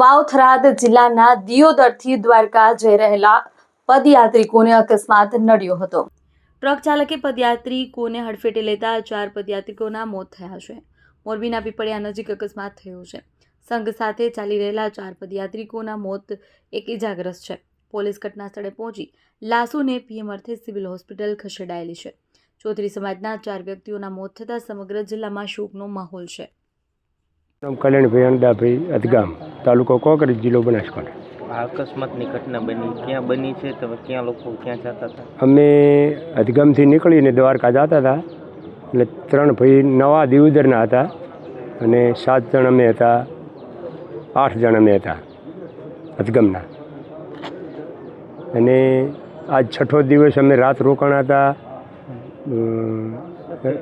વાવ થરાદ જિલ્લાના દિયોદરથી દ્વારકા જઈ રહેલા પદયાત્રિકોને અકસ્માત નડ્યો હતો. ટ્રક ચાલકે પદયાત્રિકોને હડફેટે લેતા ચાર પદયાત્રિકોના મોત થયા છે. મોરબીના પીપળિયા નજીક અકસ્માત થયો છે. સંઘ સાથે ચાલી રહેલા ચાર પદયાત્રિકોના મોત એક ઇજાગ્રસ્ત છે. પોલીસ ઘટના સ્થળે પહોંચી લાસુને પીએમ અર્થે સિવિલ હોસ્પિટલ ખસેડાયેલી છે. ચૌધરી સમાજના ચાર વ્યક્તિઓના મોત થતાં સમગ્ર જિલ્લામાં શોકનો માહોલ છે. કલ્યાણભાઈ અંડાભાઈ અધગામ તાલુકો કોકરેજ જિલ્લો બનાસકાંઠા. આ અકસ્માતની ઘટના બની ક્યાં બની છે? તો ક્યાં લોકો ક્યાં જતા હતા? અમે અધગમથી નીકળીને દ્વારકા જતા હતા. એટલે ત્રણ ભાઈ નવા દિવદરના હતા અને સાત જણ અમે હતા આઠ જણ અમે હતા અધગમના. અને આજ છઠ્ઠો દિવસ અમે રાત રોકાણા હતા સર્વર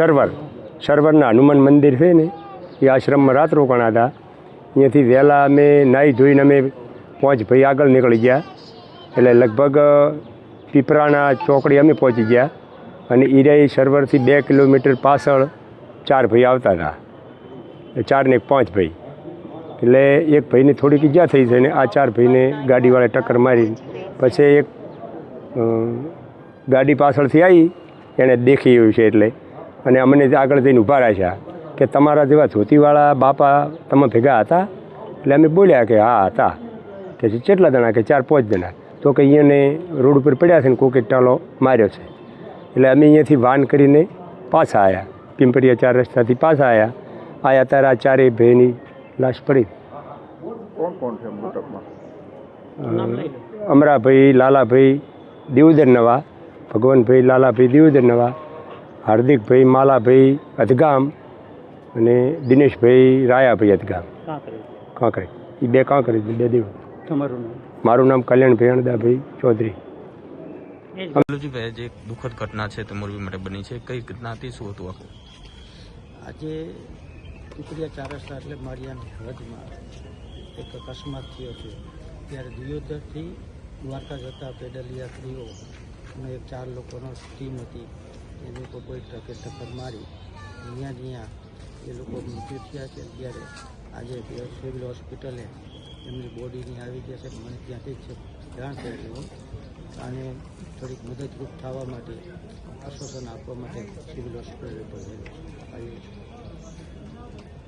સરવર. સરવરના હનુમાન મંદિર છે ને એ આશ્રમમાં રાત રોકાણા હતા. અહીંયાથી વહેલા અમે નાહી ધોઈને અમે પાંચ ભાઈ આગળ નીકળી ગયા. એટલે લગભગ પીપરાના ચોકડી અમે પહોંચી ગયા અને ઈરાઈ સર્વરથી બે કિલોમીટર પાછળ ચાર ભાઈ આવતા હતા. એ ચાર ને એક પાંચ ભાઈ. એટલે એક ભાઈને થોડીક ઈજા થઈ છે ને આ ચાર ભાઈને ગાડીવાળા ટક્કર મારી. પછી એક ગાડી પાછળથી આવી એણે દેખી એવું છે એટલે. અને અમને આગળ જઈને ઊભા રાખ્યા કે તમારા જેવા ધોતીવાળા બાપા તમે ભેગા હતા? એટલે અમે બોલ્યા કે હા હતા. કે કેટલા જણા? કે ચાર પાંચ જણા. તો કે અહીંયાને રોડ ઉપર પડ્યા છે ને કોકે ટાલો માર્યો છે. એટલે અમે અહીંયાથી વાન કરીને પાછા આવ્યા પિંપરિયા ચાર રસ્તાથી પાછા આવ્યા આયા ત્યારે આ ચારેય ભાઈની લાશ પડી. કોણ કોણ છે મૃતકમાં અમરાભાઈ લાલાભાઈ દેવુદર નવા ભગવાનભાઈ લાલાભાઈ દેવુદર નવા હાર્દિકભાઈ માલાભાઈ અધગામ અને દિનેશભાઈ રાયાભાઈ અધગામ કાંકરે એ બે કાંકરે બે દેવ. તમારું નામ? મારું નામ કલ્યાણભાઈ અણદાભાઈ ચૌધરી. કલુજીભાઈ જે. એક દુઃખદ ઘટના છે તે મોરબી માટે બની છે. કઈ ઘટના હતી શું હતું આખું? આજે ઉપરિયા ચાર રસ્તા એટલે માળિયાની હદમાં એક અકસ્માત થયો છે. ત્યારે દિયોદરથી દ્વારકા જતા પેડલ યાત્રીઓ અને એક ચાર લોકોનો ટીમ હતી. એ લોકો કોઈ ટ્રકે ટક્કર મારી. જ્યાં જ્યાં એ લોકો મૃત્યુ થયા છે. ત્યારે આજે સિવિલ હોસ્પિટલે એમની બોડીની આવી ગયા છે મને ત્યાંથી જ જાણ થયેલી અને થોડીક મદદરૂપ થવા માટે આશ્વાસન આપવા માટે સિવિલ હોસ્પિટલે છે.